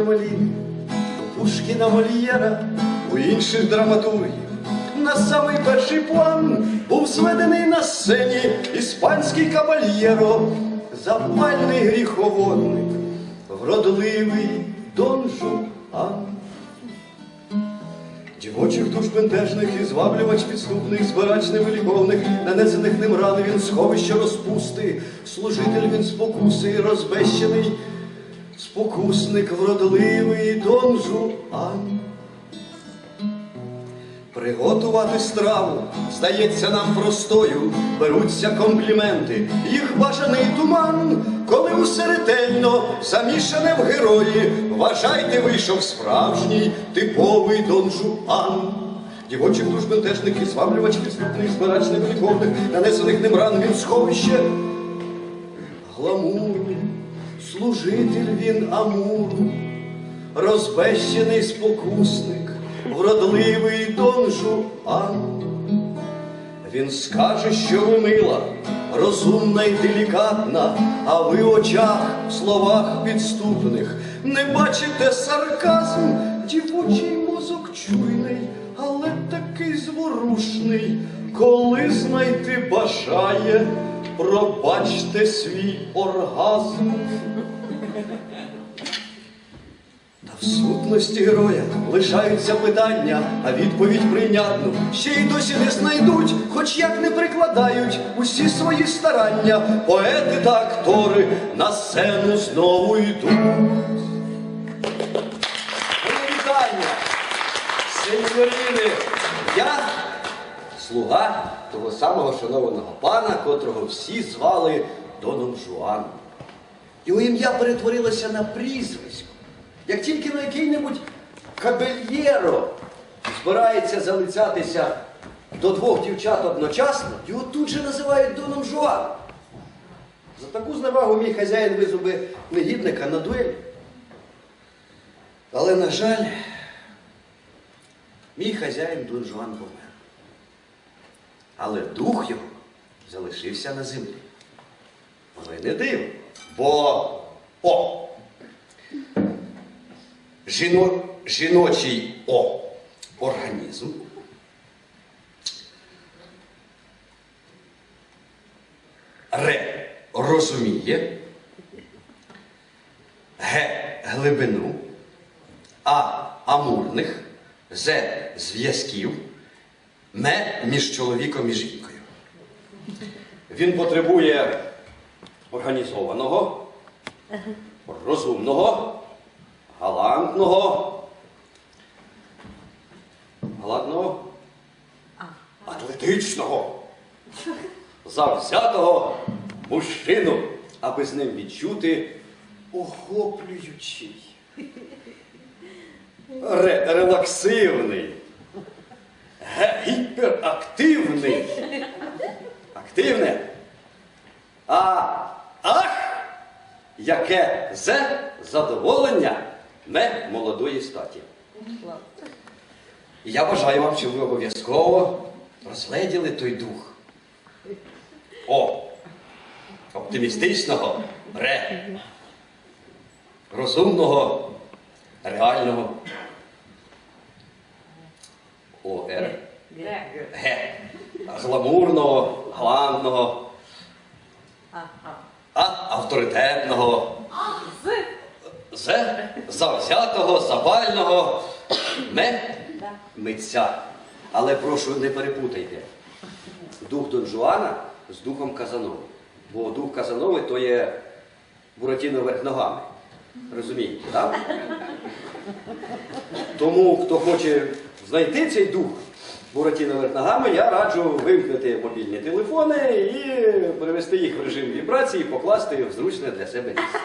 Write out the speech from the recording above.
у Пушкіна Мольєра, у інших драматургів. На самий перший план був зведений на сцені іспанський кабальєро, запальний гріховодник, вродливий Дон Жуан. Дівочих душ бентежних і зваблювач підступних, збирач невиліковних, нанесених ним рани він сховище розпусти, служитель він спокуси, розбещений, спокусник вродливий Дон Жуан. Приготувати страву здається нам простою, беруться компліменти, їх бажаний туман, коли усе ретельно замішане в герої, вважайте, вийшов справжній типовий Дон Жуан. Дівочих душ бентежних і зваблювач підступних, збирач невеликовних, нанесених ним ран він сховище. Гламуру, служитель він амуру, розбещений спокусник, вродливий Дон Жуан. Він скаже, що ви мила, розумна й делікатна, а ви в очах, в словах підступних. Не бачите сарказм, дівочий мозок чуйний, але такий зворушний, коли знайти бажає, пробачте свій оргазм. Та в сутності героя лишаються питання, а відповідь прийнятну ще й досі не знайдуть, хоч як не прикладають усі свої старання. Поети та актори на сцену знову йдуть. Привітання, сеньоріни! Я слуга того самого шанованого пана, котрого всі звали Доном Жуаном. Його ім'я перетворилося на прізвисько. Як тільки на який-небудь кабельєро збирається залицятися до двох дівчат одночасно, його тут же називають Доном Жуаном. За таку зневагу мій хазяїн визов негідника на дуель. Але, на жаль, мій хазяїн Дон Жуан помер. Але дух його залишився на землі. Але не дивно, бо о! Жіно, жіночий о, організм. Ре розуміє, ге глибину, а амурних, з зв'язків, ме між чоловіком і жінкою. Він потребує організованого, розумного, галантного, галантного, атлетичного, завзятого мужчину, аби з ним відчути охоплюючий, ре- релаксивний, гіперактивний, активне. А ах, яке зе задоволення не молодої статі. І я бажаю вам, щоб ви обов'язково розгледіли той дух. О! Оптимістичного, ре, розумного, реального. О, Р. Г. Гламурного, галантного, а авторитетного. З завзятого, запального, не митця. Але прошу, не перепутайте. Дух Дон Жуана з духом Казанови. Бо дух Казанови то є Буратіно верх ногами. Розумієте, так? Тому, хто хоче знайти цей дух Буратіно верх ногами, я раджу вимкнути мобільні телефони і перевести їх в режим вібрації, покласти в зручне для себе місце.